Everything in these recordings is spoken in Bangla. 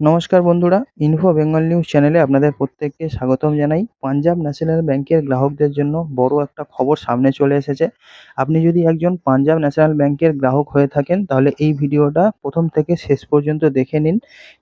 নমস্কার বন্ধুরা ইনফো বেঙ্গল নিউজ চ্যানেলে আপনাদের প্রত্যেককে স্বাগতম জানাই। পাঞ্জাব ন্যাশনাল ব্যাংকের গ্রাহকদের জন্য বড় একটা খবর সামনে চলে এসেছে। আপনি যদি একজন পাঞ্জাব ন্যাশনাল ব্যাংকের গ্রাহক হয়ে থাকেন, তাহলে এই ভিডিওটা প্রথম থেকে শেষ পর্যন্ত দেখে নিন।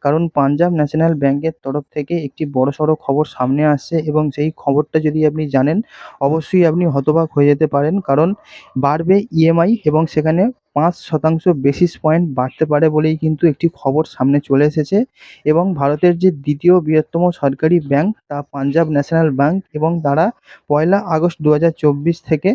কারণ পাঞ্জাব ন্যাশনাল ব্যাংকের তরফ থেকে একটি বড়সড় খবর সামনে আসছে এবং সেই খবরটা যদি আপনি জানেন, অবশ্যই আপনি হতবাক হয়ে যেতে পারেন। কারণ বাড়বে ইএমআই এবং সেখানে পাঁচ শতাংশ বেসিস পয়েন্ট বাড়তে পারে বলেই কিন্তু একটি খবর সামনে চলে এসেছে এবং ভারতের যে দ্বিতীয় বৃহত্তম সরকারি ব্যাংক তা পাঞ্জাব ন্যাশনাল ব্যাংক এবং তারা পয়লা আগস্ট দু হাজার চব্বিশ থেকে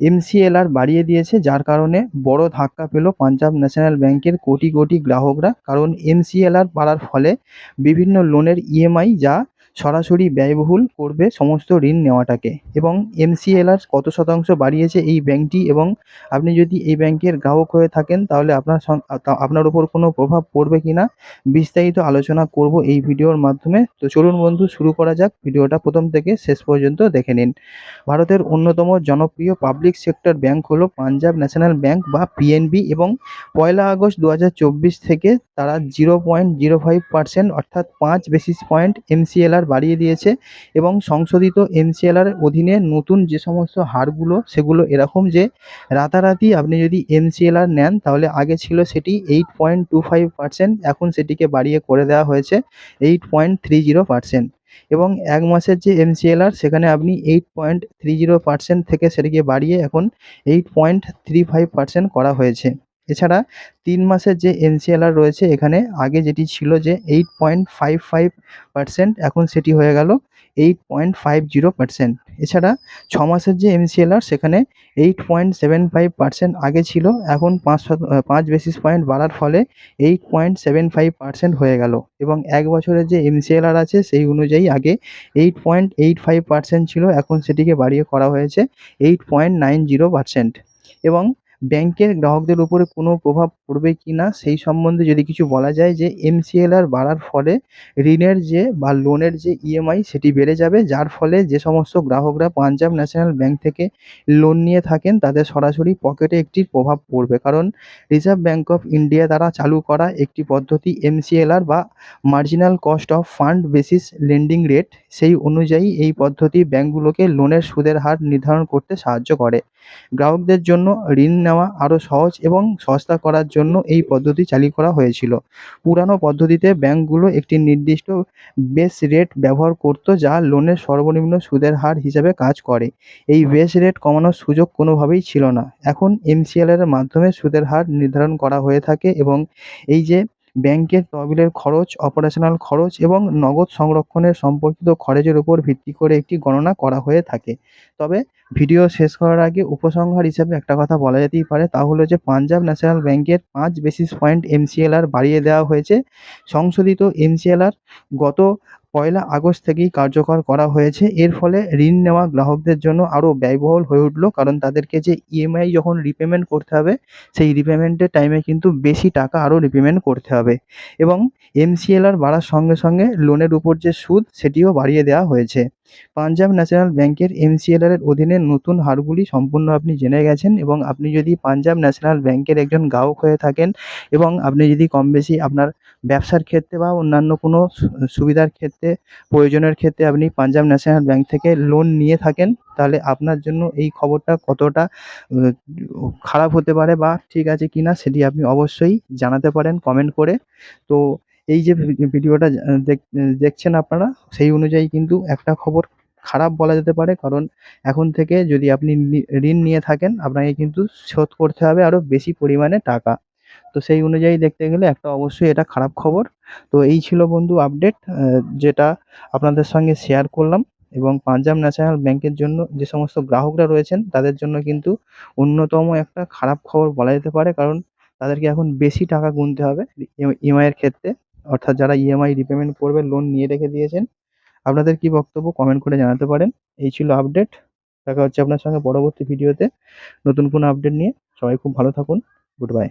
এমসিএলআর বাড়িয়ে দিয়েছে, যার কারণে বড় ধাক্কা পেল পাঞ্জাব ন্যাশনাল ব্যাংকের কোটি কোটি গ্রাহকরা। কারণ এমসিএলআর বাড়ার ফলে বিভিন্ন লোনের ইএমআই যা সরাসরি ব্যয়বহুল করবে সমস্ত ঋণ নেওয়াটাকে। এবং এমসিএলআর কত শতাংশ বাড়িয়েছে এই ব্যাংকটি এবং আপনি যদি এই ব্যাংকের গ্রাহক হয়ে থাকেন তাহলে আপনার আপনার উপর কোনো প্রভাব পড়বে কি না বিস্তারিত আলোচনা করব এই ভিডিওর মাধ্যমে। তো চলুন বন্ধু, শুরু করা যাক। ভিডিওটা প্রথম থেকে শেষ পর্যন্ত দেখে নিন। ভারতের অন্যতম জনপ্রিয় পাবলিক সেক্টর ব্যাংক হলো পাঞ্জাব ন্যাশনাল ব্যাংক বা পিএনবি এবং পয়লা আগস্ট দু হাজার চব্বিশ থেকে তারা zero point zero five percent অর্থাৎ পাঁচ বেসিস পয়েন্ট এমসিএলআর বাড়িয়ে দিয়েছে এবং সংশোধিত এমসিএলআর অধীনে নতুন যে সমস্ত হারগুলো, সেগুলো এরকম যে রাতারাতি আপনি যদি এমসিএলআর নেন, তাহলে আগে ছিল সেটি eight point two five percent এখন সেটিকে বাড়িয়ে করে দেওয়া হয়েছে eight point three zero percent এবং এক মাসের যে এমসিএলআর সেখানে আপনি eight point three zero percent থেকে সেটিকে বাড়িয়ে এখন eight point three five percent করা হয়েছে। এছাড়া তিন মাসের যে এমসিএলআর রয়েছে, এখানে আগে যেটি ছিল যে eight point five five percent এখন সেটি হয়ে গেল eight point five zero percent এছাড়া ছ মাসের যে এমসিএলআর সেখানে eight point seven five percent আগে ছিল, এখন পাঁচ পাঁচ বেসিস পয়েন্ট বাড়ার ফলে eight point seven five percent হয়ে গেল। এবং এক বছরের যে এমসিএলআর আছে, সেই অনুযায়ী আগে eight point eight five percent ছিল, এখন সেটিকে বাড়িয়ে করা হয়েছে eight point nine zero percent এবং ব্যাংকের গ্রাহকদের উপরে কোনো প্রভাব পড়বে কি না, সেই সম্বন্ধে যদি কিছু বলা যায় যে এমসিএলআর বাড়ার ফলে ঋণের যে বা লোনের যে ইএমআই সেটি বেড়ে যাবে, যার ফলে যে সমস্ত গ্রাহকরা পাঞ্জাব ন্যাশনাল ব্যাংক থেকে লোন নিয়ে থাকেন, তাদের সরাসরি পকেটে একটি প্রভাব পড়বে। কারণ রিজার্ভ ব্যাংক অফ ইন্ডিয়া দ্বারা চালু করা একটি পদ্ধতি এমসিএলআর বা marginal cost of fund basis lending rate, সেই অনুযায়ী এই পদ্ধতি ব্যাংকগুলোকে লোনের সুদের হার নির্ধারণ করতে সাহায্য করে। গ্রাহকদের জন্য ঋণ নেওয়া আরও সহজ এবং সস্তা করার জন্য এই পদ্ধতি চালু করা হয়েছিল। পুরানো পদ্ধতিতে ব্যাংকগুলো একটি নির্দিষ্ট বেস রেট ব্যবহার করত যা লোনের সর্বনিম্ন সুদের হার হিসাবে কাজ করে। এই বেস রেট কমানোর সুযোগ কোনোভাবেই ছিল না। এখন এমসিএলের মাধ্যমে সুদের হার নির্ধারণ করা হয়ে থাকে এবং এই যে ব্যাংকের তহবিলের খরচ অপারেশনাল খরচ এবং নগদ সংরক্ষণের সম্পর্কিত খরচের উপর ভিত্তি করে একটি গণনা করা হয়ে থাকে। তবে ভিডিও শেষ করার আগে উপসংহার হিসাবে একটা কথা বলা যেতেই পারে, তা হলো যে পাঞ্জাব ন্যাশনাল ব্যাংকের পাঁচ বেসিস পয়েন্ট এমসিএলআর বাড়িয়ে দেওয়া হয়েছে। সংশোধিত এমসিএলআর গত পয়লা আগস্ট থেকেই কার্যকর করা হয়েছে। এর ফলে ঋণ নেওয়া গ্রাহকদের জন্য আরও ব্যয়বহুল হয়ে উঠল, কারণ তাদেরকে যে ইএমআই যখন রিপেমেন্ট করতে হবে, সেই রিপেমেন্টের টাইমে কিন্তু বেশি টাকা আরও রিপেমেন্ট করতে হবে। এবং এমসিএলআর বাড়ার সঙ্গে সঙ্গে লোনের উপর যে সুদ, সেটিও বাড়িয়ে দেওয়া হয়েছে। পাঞ্জাব ন্যাশনাল ব্যাংকের এমসিএলআর এর অধীনে নতুন হারগুলি সম্পূর্ণ আপনি জেনে গেছেন এবং আপনি যদি পাঞ্জাব ন্যাশনাল ব্যাংকের একজন গ্রাহক হয়ে থাকেন এবং আপনি যদি কম বেশি আপনার ব্যবসার ক্ষেত্রে বা অন্যান্য কোনো সুবিধার ক্ষেত্রে, প্রয়োজনের ক্ষেত্রে আপনি পাঞ্জাব ন্যাশনাল ব্যাংক থেকে লোন নিয়ে থাকেন, তাহলে আপনার জন্য এই খবরটা কতটা খারাপ হতে পারে বা ঠিক আছে কি না সেটি আপনি অবশ্যই জানাতে পারেন কমেন্ট করে। তো এই যে ভিডিওটা দেখছেন আপনারা, সেই অনুযায়ী কিন্তু একটা খবর খারাপ বলা যেতে পারে। কারণ এখন থেকে যদি আপনি ঋণ নিয়ে থাকেন, আপনাকে কিন্তু শোধ করতে হবে আরও বেশি পরিমাণে টাকা। তো সেই অনুযায়ী দেখতে গেলে একটা অবশ্যই এটা খারাপ খবর। তো এই ছিল বন্ধু আপডেট যেটা আপনাদের সঙ্গে শেয়ার করলাম। এবং পাঞ্জাব ন্যাশনাল ব্যাংকের জন্য যে সমস্ত গ্রাহকরা রয়েছেন, তাদের জন্য কিন্তু অন্যতম একটা খারাপ খবর বলা যেতে পারে। কারণ তাদেরকে এখন বেশি টাকা গুনতে হবে ইএমআইয়ের ক্ষেত্রে। অর্থাৎ যারা ইএমআই রিপেমেন্ট করবে লোন নিয়ে রেখে দিয়েছেন, আপনাদের কি বক্তব্য কমেন্ট করে জানাতে পারেন। এই ছিল আপডেট দেখা হচ্ছে আপনার সঙ্গে পরবর্তী ভিডিওতে নতুন কোনো আপডেট নিয়ে। সবাই খুব ভালো থাকুন। Good bye